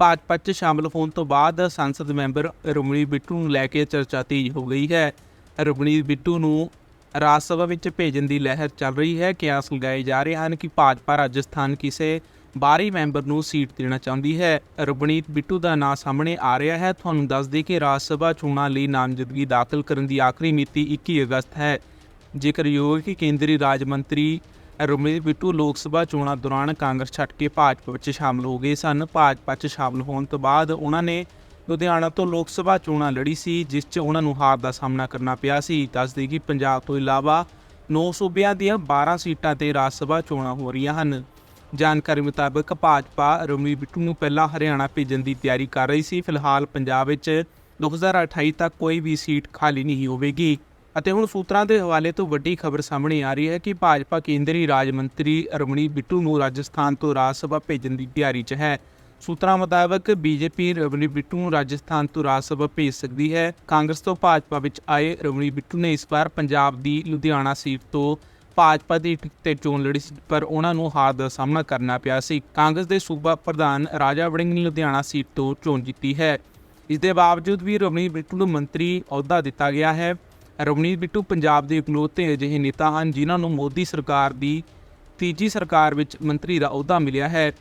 ਭਾਜਪਾ 'ਚ ਸ਼ਾਮਲ ਹੋਣ ਤੋਂ ਬਾਅਦ ਸੰਸਦ ਮੈਂਬਰ ਰਮਣੀ ਬਿੱਟੂ ਨੂੰ ਲੈ ਕੇ ਚਰਚਾ ਤੇਜ਼ ਹੋ ਗਈ ਹੈ। ਰਮਣੀ ਬਿੱਟੂ ਨੂੰ ਰਾਜ ਸਭਾ ਵਿੱਚ ਭੇਜਣ ਦੀ ਲਹਿਰ ਚੱਲ ਰਹੀ ਹੈ। ਕਿਆਸ ਲਗਾਏ ਜਾ ਰਹੇ ਹਨ ਕਿ ਭਾਜਪਾ ਰਾਜਸਥਾਨ ਕਿਸੇ ਬਾਹਰੀ ਮੈਂਬਰ ਨੂੰ ਸੀਟ ਦੇਣਾ ਚਾਹੁੰਦੀ ਹੈ। ਰਵਨੀਤ ਬਿੱਟੂ ਦਾ ਨਾਂ ਸਾਹਮਣੇ ਆ ਰਿਹਾ ਹੈ। ਤੁਹਾਨੂੰ ਦੱਸ ਦਈਏ ਕਿ ਰਾਜ ਸਭਾ ਚੋਣਾਂ ਲਈ ਨਾਮਜ਼ਦਗੀ ਦਾਖਲ ਕਰਨ ਦੀ ਆਖਰੀ ਮਿਤੀ 21 ਅਗਸਤ ਹੈ। ਜ਼ਿਕਰਯੋਗ ਹੈ ਕਿ ਕੇਂਦਰੀ ਰਾਜ ਮੰਤਰੀ ਰਮਨੀਤ ਬਿੱਟੂ ਲੋਕ ਸਭਾ ਚੋਣਾਂ ਦੌਰਾਨ ਕਾਂਗਰਸ ਛੱਡ ਕੇ ਭਾਜਪਾ ਵਿੱਚ ਸ਼ਾਮਲ ਹੋ ਗਏ ਸਨ। ਭਾਜਪਾ 'ਚ ਸ਼ਾਮਲ ਹੋਣ ਤੋਂ ਬਾਅਦ ਉਹਨਾਂ ਨੇ ਲੁਧਿਆਣਾ ਤੋਂ ਲੋਕ ਸਭਾ ਚੋਣਾਂ ਲੜੀ ਸੀ, ਜਿਸ 'ਚ ਉਹਨਾਂ ਨੂੰ ਹਾਰ ਦਾ ਸਾਹਮਣਾ ਕਰਨਾ ਪਿਆ ਸੀ। ਦੱਸਦੇ ਕਿ ਪੰਜਾਬ ਤੋਂ ਇਲਾਵਾ 9 ਸੂਬਿਆਂ ਦੀਆਂ 12 ਸੀਟਾਂ ਤੇ ਰਾਜ ਸਭਾ ਚੋਣਾਂ ਹੋ ਰਹੀਆਂ ਹਨ। ਜਾਣਕਾਰੀ ਮੁਤਾਬਕ ਭਾਜਪਾ ਰਮਨੀਤ ਬਿੱਟੂ ਨੂੰ ਪਹਿਲਾਂ ਹਰਿਆਣਾ ਭੇਜਣ ਦੀ ਤਿਆਰੀ ਕਰ ਰਹੀ ਸੀ। ਫਿਲਹਾਲ ਪੰਜਾਬ ਵਿੱਚ 2028 ਤੱਕ ਕੋਈ ਵੀ ਸੀਟ ਖਾਲੀ ਨਹੀਂ ਹੋਵੇਗੀ। ਅਤੇ ਹੁਣ ਸੂਤਰਾਂ ਦੇ ਹਵਾਲੇ ਤੋਂ ਵੱਡੀ ਖਬਰ ਸਾਹਮਣੇ ਆ ਰਹੀ ਹੈ ਕਿ ਭਾਜਪਾ ਕੇਂਦਰੀ ਰਾਜ ਮੰਤਰੀ ਰਮਨੀਤ ਬਿੱਟੂ ਨੂੰ ਰਾਜਸਥਾਨ ਤੋਂ ਰਾਜ ਸਭਾ ਭੇਜਣ ਦੀ ਤਿਆਰੀ 'ਚ ਹੈ। ਸੂਤਰਾਂ ਮੁਤਾਬਕ ਬੀਜੇਪੀ ਰਵਨੀ ਬਿੱਟੂ ਨੂੰ ਰਾਜਸਥਾਨ ਤੋਂ ਰਾਜ ਸਭਾ ਭੇਜ ਸਕਦੀ ਹੈ। ਕਾਂਗਰਸ ਤੋਂ ਭਾਜਪਾ ਵਿੱਚ ਆਏ ਰਮਨੀਤ ਬਿੱਟੂ ਨੇ ਇਸ ਵਾਰ ਪੰਜਾਬ ਦੀ ਲੁਧਿਆਣਾ ਸੀਟ ਤੋਂ ਭਾਜਪਾ ਦੀ ਟਿਕਟ ਤੇ ਚੋਣ ਲੜੀ ਸੀ, ਪਰ ਉਹਨਾਂ ਨੂੰ ਹਾਰ ਦਾ ਸਾਹਮਣਾ ਕਰਨਾ ਪਿਆ ਸੀ। ਕਾਂਗਰਸ ਦੇ ਸੂਬਾ ਪ੍ਰਧਾਨ ਰਾਜਾ ਵੜਿੰਗ ਨੇ ਲੁਧਿਆਣਾ ਸੀਟ ਤੋਂ ਚੋਣ ਜਿੱਤੀ ਹੈ। ਇਸ ਦੇ ਬਾਵਜੂਦ ਵੀ ਰਵਨੀ ਬਿੱਟੂ ਨੂੰ ਮੰਤਰੀ ਅਹੁਦਾ ਦਿੱਤਾ ਗਿਆ ਹੈ। ਰਵਨੀਤ ਬਿੱਟੂ ਪੰਜਾਬ ਦੇ ਇਕਲੌਤੇ ਅਜਿਹੇ ਨੇਤਾ ਹਨ, ਜਿਨ੍ਹਾਂ ਨੂੰ ਮੋਦੀ ਸਰਕਾਰ ਦੀ ਤੀਜੀ ਸਰਕਾਰ ਵਿੱਚ ਮੰਤਰੀ ਦਾ ਅਹੁਦਾ ਮਿਲਿਆ ਹੈ।